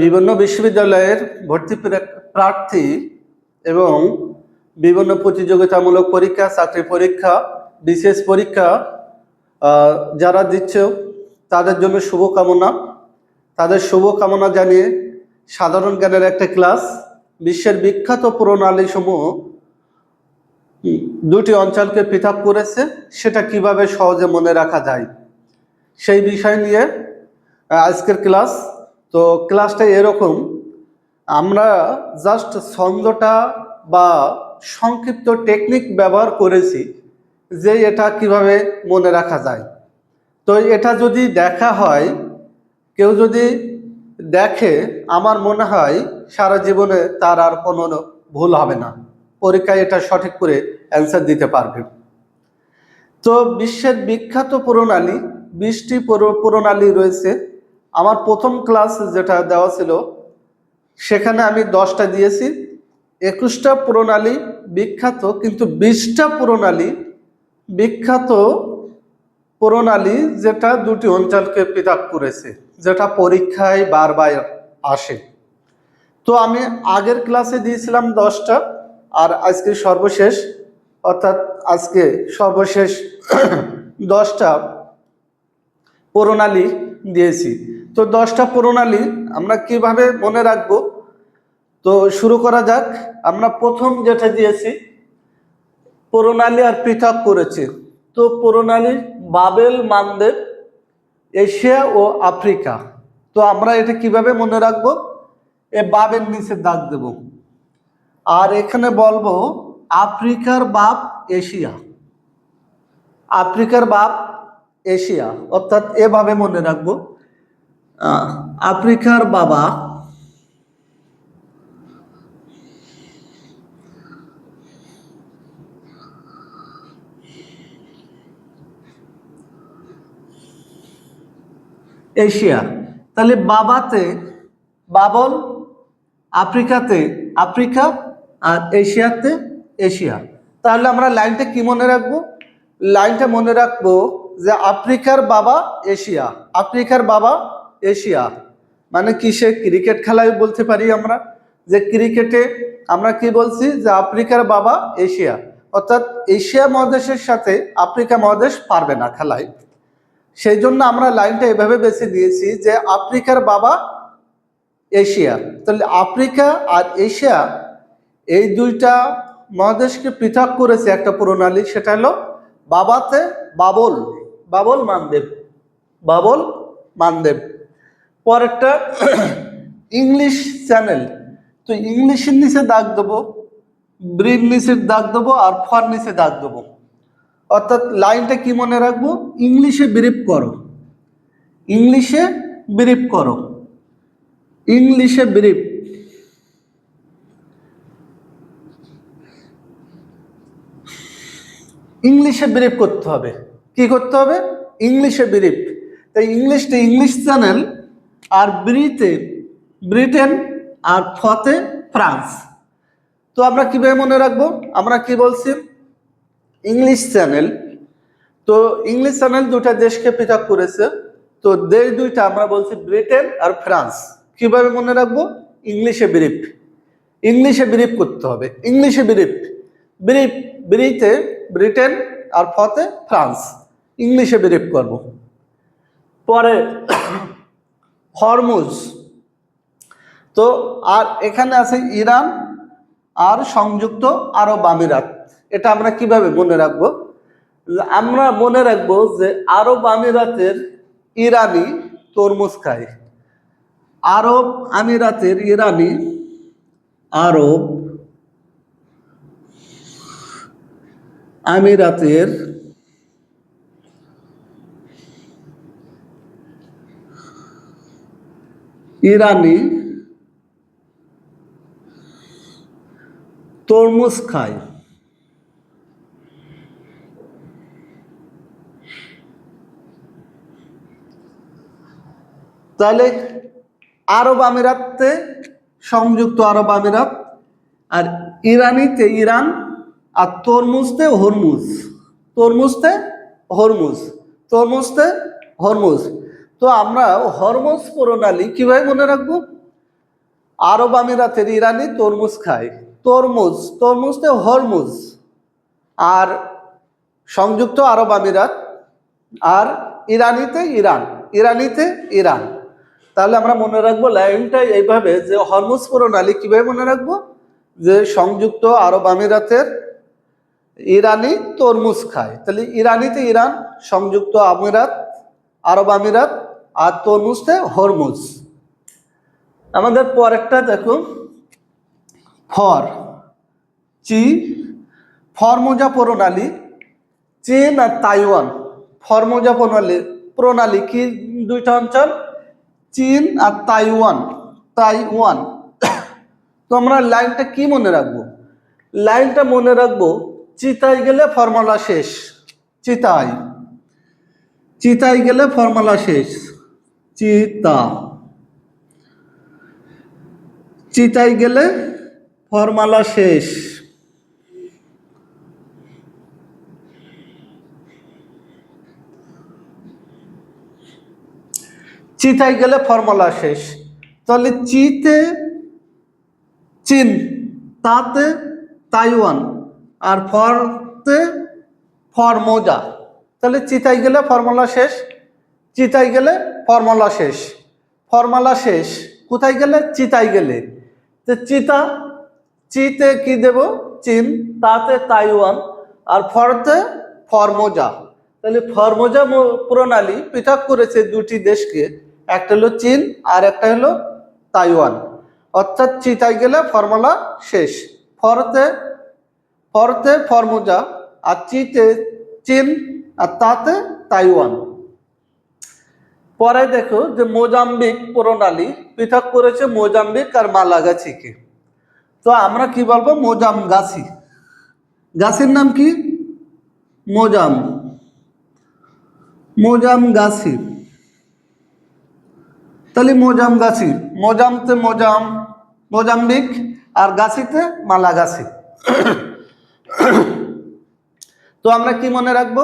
বিভিন্ন বিশ্ববিদ্যালয়ের ভর্তি প্রার্থী এবং বিভিন্ন প্রতিযোগিতামূলক পরীক্ষা, চাকরি পরীক্ষা, বিশেষ পরীক্ষা যারা দিচ্ছে তাদের জন্য শুভকামনা। তাদের শুভকামনা জানিয়ে সাধারণ জ্ঞানের একটা ক্লাস, বিশ্বের বিখ্যাত প্রণালী সমূহ দুটি অঞ্চলকে পৃথক করেছে, সেটা কীভাবে সহজে মনে রাখা যায়, সেই বিষয় নিয়ে আজকের ক্লাস তো ক্লাসটা এরকম, আমরা জাস্ট ছন্দটা বা সংক্ষিপ্ত টেকনিক ব্যবহার করেছি যে এটা কীভাবে মনে রাখা যায়। তো এটা যদি দেখা হয়, কেউ যদি দেখে, আমার মনে হয় সারা জীবনে তার আর কোনো ভুল হবে না। পরীক্ষায় এটা সঠিক করে অ্যান্সার দিতে পারবে। তো বিশ্বের বিখ্যাত প্রণালী বিশটি প্রণালী রয়েছে। আমার প্রথম ক্লাস যেটা দেওয়া ছিল, সেখানে আমি দশটা দিয়েছি। একুশটা প্রণালী বিখ্যাত, কিন্তু বিশটা প্রণালী বিখ্যাত প্রণালী যেটা দুটি অঞ্চলকে পৃথক করেছে, যেটা পরীক্ষায় বারবার আসে। তো আমি আগের ক্লাসে দিয়েছিলাম দশটা, আর আজকে সর্বশেষ, অর্থাৎ আজকে সর্বশেষ দশটা প্রণালী দিয়েছি। তো দশটা প্রণালী আমরা কীভাবে মনে রাখব? তো শুরু করা যাক। আমরা প্রথম যেটা দিয়েছি প্রণালী আর পৃথক করেছে। তো প্রণালী বাবেল মানদেব এশিয়া ও আফ্রিকা। তো আমরা এটা কীভাবে মনে রাখব? এ বাবের নিচে দাগ দেব। আর এখানে বলব, আফ্রিকার বাপ এশিয়া। আফ্রিকার বাপ এশিয়া। অর্থাৎ এভাবে মনে রাখব। আফ্রিকার বাবা এশিয়া। তাহলে বাবাতে বাবল, আফ্রিকাতে আফ্রিকা আর এশিয়াতে এশিয়া। তাহলে আমরা লাইনটা কি মনে রাখব? লাইনটা মনে রাখব যে আফ্রিকার বাবা এশিয়া। আফ্রিকার বাবা এশিয়া। মানে কিসে? ক্রিকেট খেলায় বলতে পারি আমরা। যে ক্রিকেটে আমরা কি বলছি? যে আফ্রিকার বাবা এশিয়া। অর্থাৎ এশিয়া মহাদেশের সাথে আফ্রিকা মহাদেশ পারবে না খেলায়। সেই জন্য আমরা লাইনটা এভাবে বেছে দিয়েছি যে আফ্রিকার বাবা এশিয়া। তাহলে আফ্রিকা আর এশিয়া এই দুইটা মহাদেশকে পৃথক করেছে একটা প্রণালী সেটা হলো বাবাতে Bab al. Bab al Mandeb. Bab al Mandeb. পরেরটা ইংলিশ চ্যানেল তো ইংলিশের নিচে দাগ দেবো ব্রির নিচে দাগ দেবো আর ফর নিচে দাগ দেবো। অর্থাৎ লাইনটা কি মনে রাখব? ইংলিশে ব্রিফ করো। ইংলিশে ব্রিফ করো। ইংলিশে ব্রিফ ইংলিশে ব্রিফ করতে হবে। কি করতে হবে? ইংলিশে ব্রিফ তাই ইংলিশটা ইংলিশ চ্যানেল আর ব্রিতে, ব্রিটেন আর ফতে ফ্রান্স। তো আমরা কীভাবে মনে রাখব? আমরা কি বলছি? English Channel. তো ইংলিশ চ্যানেল দুটা দেশকে পৃথক করেছে। তো দেশ দুইটা আমরা বলছি ব্রিটেন আর ফ্রান্স। কীভাবে মনে রাখব? ইংলিশে ব্রিফ। ইংলিশে ব্রিফ করতে হবে। ইংলিশে ব্রিফ। ব্রিফ, ব্রিতে, ব্রিটেন আর ফতে ফ্রান্স। ইংলিশে ব্রিফ করব। পরে হরমুজ। তো আর এখানে আছে ইরান আর সংযুক্ত আরব আমিরাত। এটা আমরা কীভাবে মনে রাখব? আমরা মনে রাখব যে আরব আমিরাতের ইরানি তরমুজ খায় আরব আমিরাতের ইরানি আরব আমিরাতের ইরানি তরমুজ খায়। তাহলে আরব আমিরাতে সংযুক্ত আরব আমিরাত আর ইরানিতে ইরান আর তরমুজতে হরমুজ। তরমুজতে হরমুজ। তরমুজতে হরমুজ। তো আমরা হরমুজ প্রণালী কীভাবে মনে রাখব? আরব আমিরাতের ইরানি তরমুজ খায়। তরমুজ তরমুজতে হরমুজ। আর সংযুক্ত আরব আমিরাত আর ইরানিতে ইরান ইরানিতে ইরান। তাহলে আমরা মনে রাখব লাইনটা এইভাবে যে হরমুজ প্রণালী কীভাবে মনে রাখব? যে সংযুক্ত আরব আমিরাতের ইরানি তরমুজ খায়। তাহলে ইরানিতে ইরান, সংযুক্ত আমিরাত, আরব আমিরাত আর তরমুজতে হরমুজ। আমাদের পরেরটা দেখো ফর। চি। ফরমোজা প্রণালী। চীন আর তাইওয়ান। ফরমোজা প্রণালী প্রণালী কি দুইটা অঞ্চল? চীন আর তাইওয়ান। তাইওয়ান। তো আমরা লাইনটা কি মনে রাখব? লাইনটা মনে রাখব চিতাই গেলে ফর্মুলা শেষ। চিতাই চিতাই গেলে ফর্মুলা শেষ। চিতা। চিতাই গেলে ফর্মুলা শেষ। চিতাই গেলে ফর্মুলা শেষ। তাহলে চিতে চীন, তাতে তাইওয়ান, আর ফরতে ফরমোজা। তাহলে চিতাই গেলে ফর্মুলা শেষ। চিতাই গেলে ফর্মুলা শেষ। ফর্মুলা শেষ, কোথায় গেলে? চিতাই গেলে। তো চিতা, চিতে কি দেব? চীন, তাতে তাইওয়ান, আর ফরতে ফরমোজা। তাহলে ফর্মোজা প্রণালী পৃথক করেছে দুটি দেশকে। একটা হলো চীন, আর একটা হলো তাইওয়ান। অর্থাৎ চিতাই গেলে ফর্মুলা শেষ। ফরতে ফরতে ফর্মোজা, আর চিতে চীন, আর তাতে তাইওয়ান। পরে দেখো যে মোজাম্বিক প্রণালী, পৃথক করেছে মোজাম্বিক আর মালাগাছিকে। তো আমরা কি বলব? মোজাম গাছি গাছির নাম কি? মোজাম। মোজাম গাছি তাহলে মোজাম গাছি মোজামতে মোজাম, মোজাম্বিক আর গাছিতে মালাগাছি। তো আমরা কি মনে রাখব?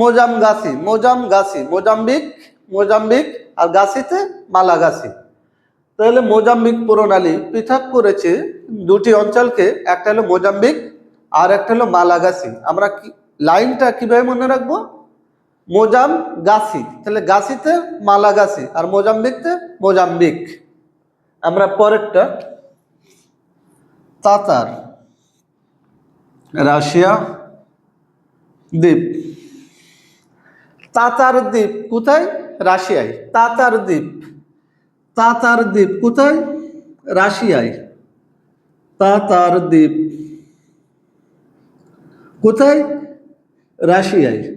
মোজাম গাছি মোজাম গাছি মোজাম্বিক মোজাম্বিক আর গাছিতে মালাগাছি। তাহলে মোজাম্বিক প্রণালী পৃথক করেছে দুটি অঞ্চলকে, একটা হলো মোজাম্বিক আর একটা হলো মালাগাছি। আমরা কি, লাইনটা কীভাবে মনে রাখব? মোজাম গাছি, তাহলে গাছিতে মালাগাছি আর মোজাম্বিকতে মোজাম্বিক। আমরা পরেরটা, তাতার, রাশিয়া দ্বীপ। তাতার দ্বীপ কোথায়? রাশিয়ায়। তাতার দ্বীপ তাতার দ্বীপ কোথায়? রাশিয়ায়। তাতার দ্বীপ কোথায়? রাশিয়ায়।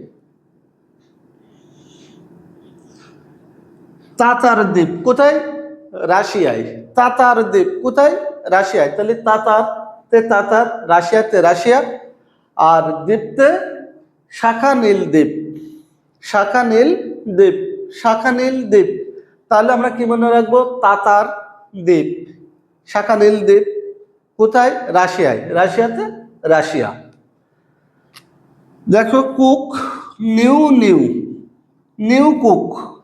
তাতার দ্বীপ কোথায়? রাশিয়ায়। তাতার দ্বীপ কোথায়? রাশিয়ায়। তাহলে তাতার তে তাতার রাশিয়াতে রাশিয়া, আর দ্বীপতে শাখা নীল দ্বীপ। শাখা নীল দ্বীপ। শাখা নীল দ্বীপ তাহলে আমরা কি মনে রাখব? তাতার দ্বীপ শাখা নীল দ্বীপ কোথায়? রাশিয়ায়। রাশিয়াতে রাশিয়া। দেখো, cook new new. New cook.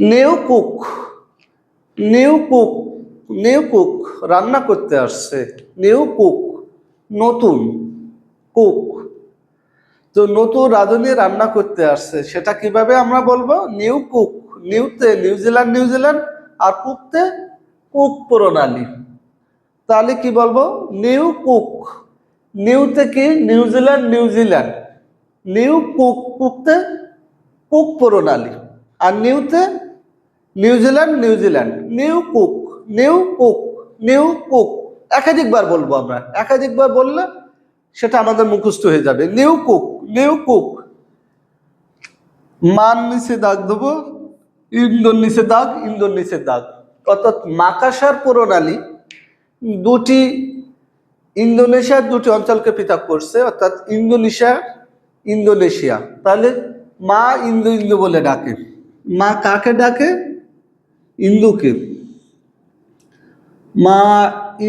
New cook. New cook. New cook. রান্না করতে আসছে। New cook. নতুন কুক। তো নতুন রাঁধুনি রান্না করতে আসছে। সেটা কীভাবে আমরা বলব? নিউ কুক, নিউতে নিউজিল্যান্ড নিউজিল্যান্ড আর কুকতে কুক প্রণালী। তাহলে কি বলব? New Cook. নিউতে কি? New Zealand New Zealand new Cook, কুকতে Cook প্রণালী। আর নিউতে New Zealand New Zealand new Cook new Cook new Cook. একাধিকবার বলব আমরা, একাধিকবার বললে সেটা আমাদের মুখস্থ হয়ে যাবে। New Cook new Cook. মান নিচে দাগ দেবো, ইন্দোর নিচে দাগ, ইন্দোর নিচে দাগ। অর্থাৎ মাকাসার প্রণালী দুটি ইন্দোনেশিয়ার দুটি অঞ্চলকে পৃথক করছে, অর্থাৎ ইন্দোনেশিয়া ইন্দোনেশিয়া। তাহলে মা ইন্দু ইন্দু বলে ডাকে। মা কাকে ডাকে? ইন্দুকে। মা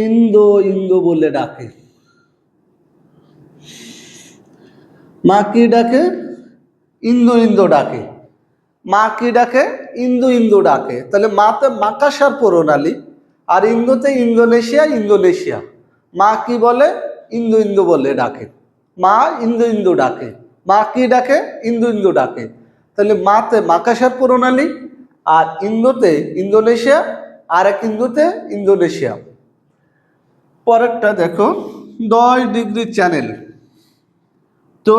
ইন্দো ইন্দো বলে ডাকে। মা কি ডাকে? ইন্দু ইন্দু ডাকে। মা কি ডাকে? ইন্দু ইন্দু ডাকে। তাহলে মাতে মাকাশার প্রণালী আর ইন্দুতে ইন্দোনেশিয়া ইন্দোনেশিয়া। মা কি বলে? ইন্দু ইন্দু বলে ডাকে। মা ইন্দু ইন্দু ডাকে। মা কি ডাকে? ইন্দু ইন্দু ডাকে। তাহলে মাতে মাকাসার প্রণালী আর ইন্দোতে ইন্দোনেশিয়া আর এক ইন্দুতে, ইন্দোনেশিয়া। পরেরটা দেখো, দশ ডিগ্রি চ্যানেল। তো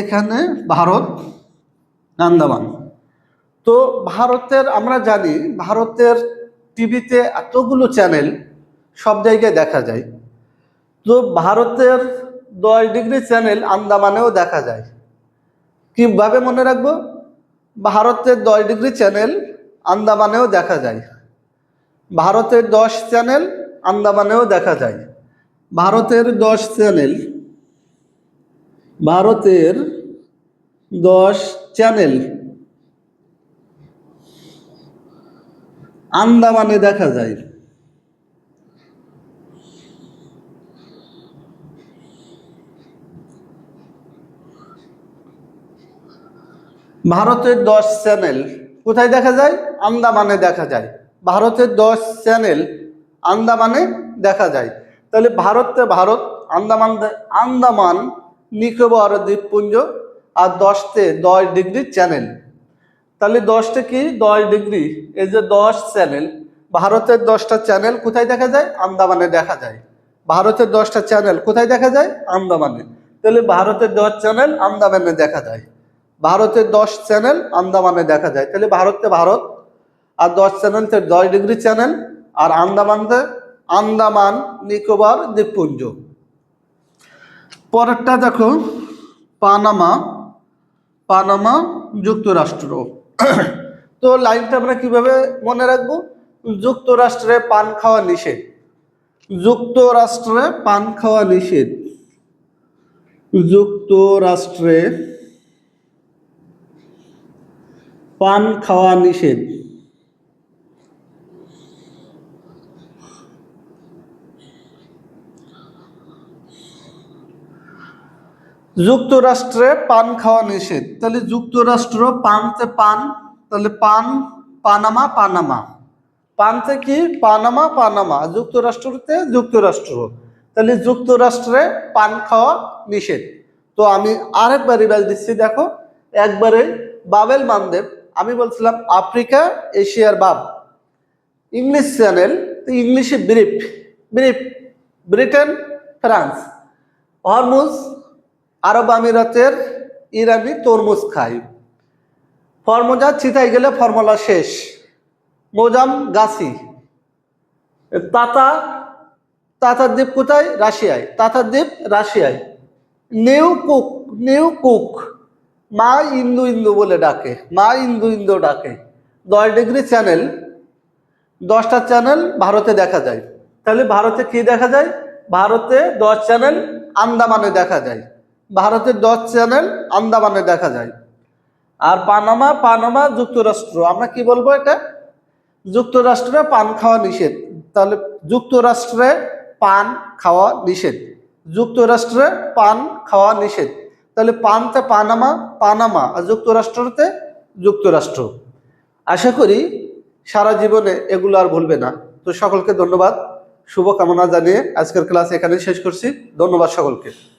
এখানে ভারত, আন্দামান। তো ভারতের, আমরা জানি ভারতের টিভিতে এতগুলো চ্যানেল সব জায়গায় দেখা যায়। তো ভারতের দশ ডিগ্রি চ্যানেল আন্দামানেও দেখা যায়। কীভাবে মনে রাখব? ভারতের দশ ডিগ্রি চ্যানেল আন্দামানেও দেখা যায়। ভারতের দশ চ্যানেল আন্দামানেও দেখা যায়। ভারতের দশ চ্যানেল, ভারতের দশ চ্যানেল আন্দামানে দেখা যায়। ভারতের দশ চ্যানেল কোথায় দেখা যায়? আন্দামানে দেখা যায়। ভারতের দশ চ্যানেল আন্দামানে দেখা যায়। তাহলে ভারতে ভারত আন্দামান আন্দামান, নিকোবর দ্বীপপুঞ্জ আর দশতে দশ ডিগ্রি চ্যানেল। তাহলে দশটা কি? দশ ডিগ্রি। এই যে দশ চ্যানেল, ভারতের দশটা চ্যানেল কোথায় দেখা যায়? আন্দামানে দেখা যায়। ভারতের দশটা চ্যানেল কোথায় দেখা যায়? আন্দামানে। তাহলে ভারতের দশ চ্যানেল আন্দামানে দেখা যায়। ভারতের দশ চ্যানেল আন্দামানে দেখা যায়। তাহলে ভারতে ভারত আর দশ চ্যানেলতে দশ ডিগ্রি চ্যানেল আর আন্দামানতে আন্দামান, নিকোবর, দ্বীপপুঞ্জ। পরেরটা দেখো, পানামা পানামা যুক্তরাষ্ট্র। তো লাইনটা আমরা কীভাবে মনে রাখব? যুক্তরাষ্ট্রে পান খাওয়া নিষেধ। যুক্তরাষ্ট্রে পান খাওয়া নিষেধ। যুক্তরাষ্ট্রে পান খাওয়া নিষেধ। যুক্তরাষ্ট্রে পান খাওয়া নিষেধ। তাহলে যুক্তরাষ্ট্র পানতে পান, তাহলে পান পানামা পানামা। পানতে কি? Panama Panama. যুক্তরাষ্ট্রতে যুক্তরাষ্ট্র। তাহলে যুক্তরাষ্ট্রে পান খাওয়া নিষেধ। তো আমি আরেকবার রিভাইজ দিচ্ছি, দেখো। একবারে বাবেল মানদেব, আমি বলছিলাম আফ্রিকা, এশিয়ার বাব। ইংলিশ চ্যানেল ইংলিশে brief brief, Britain, France. Hormuz আরব আমিরাতের ইরানি তরমুজ খাই। ফর্মোজা চিতাই গেলে ফর্মুলা শেষ। মোজাম গাছি। তাতা, তাতার দ্বীপ কোথায়? রাশিয়ায়। তাতার দ্বীপ রাশিয়ায়। New Cook new Cook. মা ইন্দু ইন্দু বলে ডাকে। মা ইন্দু ইন্দু ডাকে। দশ ডিগ্রি চ্যানেল। দশটা চ্যানেল ভারতে দেখা যায়। তাহলে ভারতে কি দেখা যায়? ভারতে দশ চ্যানেল আন্দামানে দেখা যায়। ভারতের দশ চ্যানেল আন্দামানে দেখা যায়। আর পানামা পানামা যুক্তরাষ্ট্র। আমরা কি বলব এটা? যুক্তরাষ্ট্রে পান খাওয়া নিষেধ। তাহলে যুক্তরাষ্ট্রে পান খাওয়া নিষেধ। যুক্তরাষ্ট্রে পান খাওয়া নিষেধ। তাহলে পানতে পানামা পানামা। আর যুক্তরাষ্ট্রতে যুক্তরাষ্ট্র। আশা করি সারা জীবনে এগুলো আর ভুলবে না। তো সকলকে ধন্যবাদ। শুভকামনা জানিয়ে আজকের ক্লাস এখানে শেষ করছি। ধন্যবাদ সকলকে।